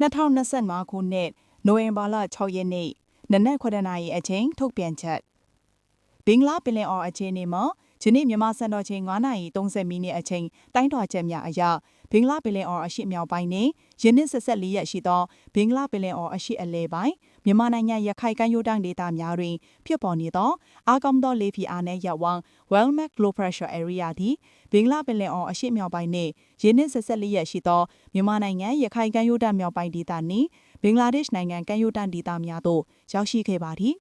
2025ခုနှစ်နိုဝင်ဘာလ6ရက်နေ့နနက်9:00နာရီအချိန်ထုတ်ပြန်ချက်ဘင်္ဂလားပင်လယ်အော်အခြေအနေမှာယနေ့မြန်မာစံတော်ချိန်9:30မိနစ်အချိန်တိုင်းထွာချက်များအရ ဘင်္ဂလားပင်လယ်အော်အရှိမြောက်ပိုင်းနှင့်ယင်းနှစ်ဆက်ဆက်လေးရက်ရှိသောဘင်္ဂလားပင်လယ်အော်အရှိအလဲပိုင်းမြန်မာနိုင်ငံရခိုင်ကမ်းရိုးတန်းဒေသများတွင်ဖြစ်ပေါ်နေသောအားကောင်းသောလေဖိအားနည်းရပ်ဝန်း Wellmac Low Pressure Area သည်ဘင်္ဂလားပင်လယ်အော်အရှိမြောက်ပိုင်းနှင့်ယင်းနှစ်ဆက်ဆက်လေးရက်ရှိသောမြန်မာနိုင်ငံရခိုင်ကမ်းရိုးတန်းမြောက်ပိုင်းဒေသနှင့်ဘင်္ဂလားဒေ့ရှ်နိုင်ငံကမ်းရိုးတန်းဒေသများသို့ရောက်ရှိခဲ့ပါသည်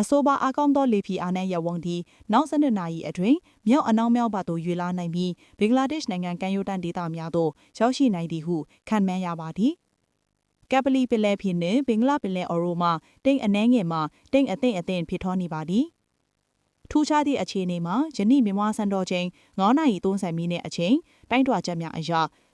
အဆိုပါအကောင့်သောလေဖီအားနဲ့ရဝုံသည်နောက်၁၂နာရီအတွင်းမြောက်အနောက်မြောက်ဘက်သို့ရွေလာနိုင်ပြီးဘင်္ဂလားဒေ့ရှ်နိုင်ငံကမ်းရိုးတန်းဒေသများသို့ရောက်ရှိနိုင်သည်ဟုခန့်မှန်းရပါသည်ကပလီပင်လယ်ဖြစ်နှင့်ဘင်္ဂလားပင်လယ်အော်ရိုမှတိမ်အနှဲငယ်မှတိမ်အသိမ့်အသိမ့်ဖြစ်ထွန်းနေပါသည်ထူးခြားသည့်အခြေအနေမှာယနေ့မြန်မာစံတော်ချိန်9:30မိနစ်အချိန်တိုင်းထွာချက်များအရ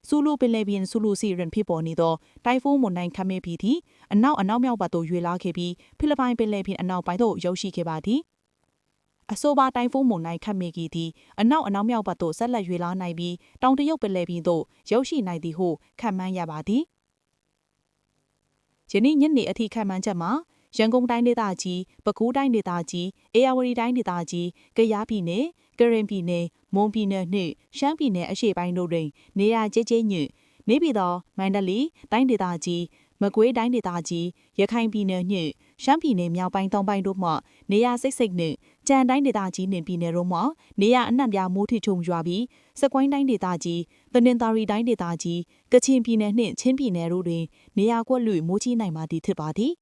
ဆူလူပင်လယ်ပြင်ဆူလူစီရင်ဖြစ်ပေါ်နေသောတိုင်ဖုန်းမွန်တိုင်းခမ်းမင်းပြီးသည့်အနောက်အနောက်မြောက်ဘက်သို့ရွေလာခဲ့ပြီးဖိလစ်ပိုင်ပင်လယ်ပြင်အနောက်ပိုင်းသို့ရောက်ရှိခဲ့ပါသည်အဆိုပါတိုင်ဖုန်းမွန်တိုင်းခတ်မိကြီးသည်အနောက်အနောက်မြောက်ဘက်သို့ဆက်လက်ရွေလာနိုင်ပြီးတောင်တရုတ်ပင်လယ်ပြင်သို့ရောက်ရှိနိုင်သည်ဟုခန့်မှန်းရပါသည်ယနေ့ညနေအထိခန့်မှန်းချက်မှာရန်ကုန်တိုင်းဒေသကြီး၊ပဲခူးတိုင်းဒေသကြီး၊အေရဝတီတိုင်းဒေသကြီး၊ကယားပြည်နယ်၊ ကရင်ပြည်နယ်၊မွန်ပြည်နယ်နှင့်ရှမ်းပြည်နယ်အရှေ့ပိုင်းတို့တွင် နေရာကျကျညွတ်နေပြည်တော်မန္တလေးတိုင်းဒေသကြီးမကွေးတိုင်းဒေသကြီးရခိုင်ပြည်နယ်နှင့်ရှမ်းပြည်နယ်မြောက်ပိုင်းတောင်ပိုင်းတို့မှနေရာစိတ်စိတ်နှင့်ကြံတိုင်းဒေသကြီးနှင့်ပြည်နယ်တို့မှနေရာအနှံ့ပြားမိုးထချုံရွာပြီးစကွိုင်းတိုင်းဒေသကြီးတနင်္သာရီတိုင်းဒေသကြီးကချင်ပြည်နယ်နှင့်ချင်းပြည်နယ်တို့တွင်နေရာကွက်လွေမိုးကြီးနိုင်ပါသည်ဖြစ်ပါသည်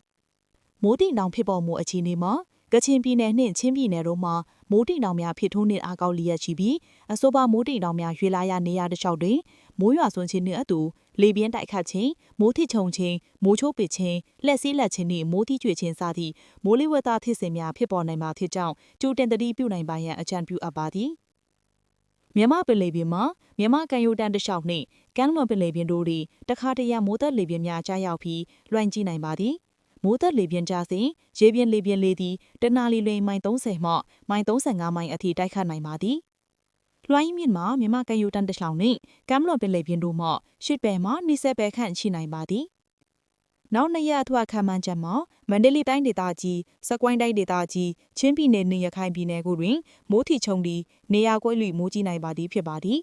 မိုးတိမ်တောင်ဖြစ်ပေါ်မှုအခြေအနေမှာကချင်ပြည်နယ်နှင့်ချင်းပြည်နယ်တို့မှာ မိုးတိမ်တောင်များဖြစ်ထွန်းနေအားကောက်လျက်ရှိပြီးအဆိုပါမိုးတိမ်တောင်များရွေလာရနေရတဲ့လျှောက်တွင်မိုးရွာသွန်းခြင်းနှင့်အတူလေပြင်းတိုက်ခတ်ခြင်းမိုးထစ်ချုံခြင်းမိုးချိုးပစ်ခြင်းလက်စည်းလက်ခြင်းနှင့်မိုးတိကျွေခြင်းစသည့်မိုးလေဝသဖြစ်စဉ်များဖြစ်ပေါ်နိုင်မှာဖြစ်ကြောင်းကြိုတင်သတိပြုနိုင်ပါရန်အကြံပြုအပ်ပါသည်မြန်မာပင်လယ်ပြင်မှာမြန်မာကံရိုးတန်းတစ်လျှောက်နှင့်ကမ်းလွန်ပင်လယ်ပြင်တို့တွင်တခါတရံမိုးသက်လေပြင်းများကြားရောက်ပြီးလွှမ်းကြည့်နိုင်ပါသည် မိုးသက်လေပြင်းကြစဉ်ရေပြင်းလေပြင်းလေသည်တနအီလမိုင်30မှမိုင်35မိုင်အထိတိုက်ခတ်နိုင်ပါသည်လွှိုင်းမြင့်မှာမြမကယူတန်တချောင်းနှင့်ကမ်မလွန်ပင်လေပြင်းတို့မှရှစ်ပယ်မှနှိစက်ပယ်ခန့်ရှိနိုင်ပါသည်နောက်နှစ်ရက်အထွတ်ခံမှန်းချက်မှာမန္တလေးတိုင်းဒေသကြီးစကွိုင်းတိုင်းဒေသကြီးချင်းပြည်နယ်နှင့်ရခိုင်ပြည်နယ်တို့တွင်မိုးထီချုံသည်နေရာကွက်လွိမိုးကြီးနိုင်ပါသည်ဖြစ်ပါသည်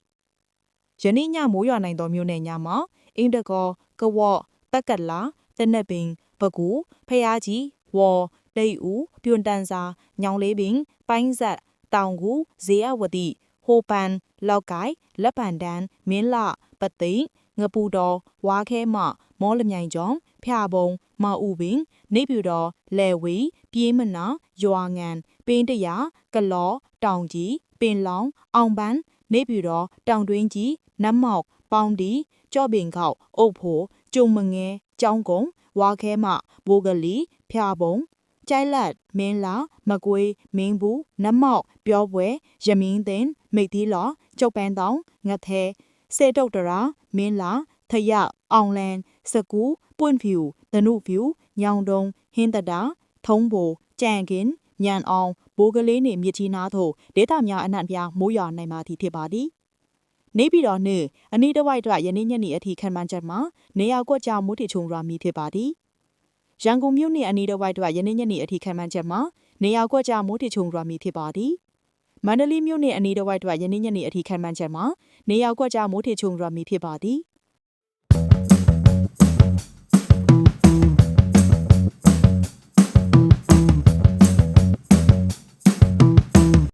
ယနေ့ညမိုးရွာနိုင်သောမြို့နယ်ညမှာအင်းတကောကဝေါ့ပက်ကလာတနက်ပင် ပကူဖျားကြီးဝေါ်တိတ်ဦးပြွန်တန်စာညောင်လေးပင်ပိုင်းဆက်တောင်ကူဇေယဝတိဟိုပန်လောက်ကိုင်လက်ပန်တန်းမင်းလပသိမ်ငပူတော်ဝါခဲမမောလမြိုင်ကျောင်းဖျာပုံမောက်ဥပင်နေပြူတော်လဲဝီပြေးမနာရွာငံပင်းတရာကလောတောင်ကြီးပင်လောင်အောင်ပန်းနေပြူတော်တောင်တွင်းကြီးနတ်မောက်ပေါင်းဒီကြော့ပင်ခေါက်အုတ်ဖိုကျုံမငဲကျောင်းကုံ ဝါခဲမဘိုးကလီဖျာပုံကျိုက်လက်မင်းလာမကွေးမင်းဘူးနတ်မောက်ပြောပွဲရမင်းသိန်းမိတ်သီးလော်ကျုပ်ပန်းတောင်ငတ်သေးစေတုတ်တရာမင်းလာထရအောင်လန်စကူပွင့်ဖြူဒနုဖြူညောင်တုံဟင်းတတာထုံးဘိုကြံကင်ညံအောင်ဘိုးကလေးနေမြစ်ကြီးနားသို့ဒေသများအနှံ့ပြားမိုးရွာနိုင်ပါသည်ဖြစ်ပါသည် နေပြည်တော်နှင့်အနီးတစ်ဝိုက်တွယနေ့ညနေအထိခံမှန်းချက်မှာနေရာကွက်ကြောင်မိုးထချုံရွာမည်ဖြစ်ပါသည်ရန်ကုန်မြို့နှင့်အနီးတစ်ဝိုက်တွယနေ့ညနေအထိခံမှန်းချက်မှာနေရာကွက်ကြောင်မိုးထချုံရွာမည်ဖြစ်ပါသည်မန္တလေးမြို့နှင့်အနီးတစ်ဝိုက်တွယနေ့ညနေအထိခံမှန်းချက်မှာနေရာကွက်ကြောင်မိုးထချုံရွာမည်ဖြစ်ပါသည်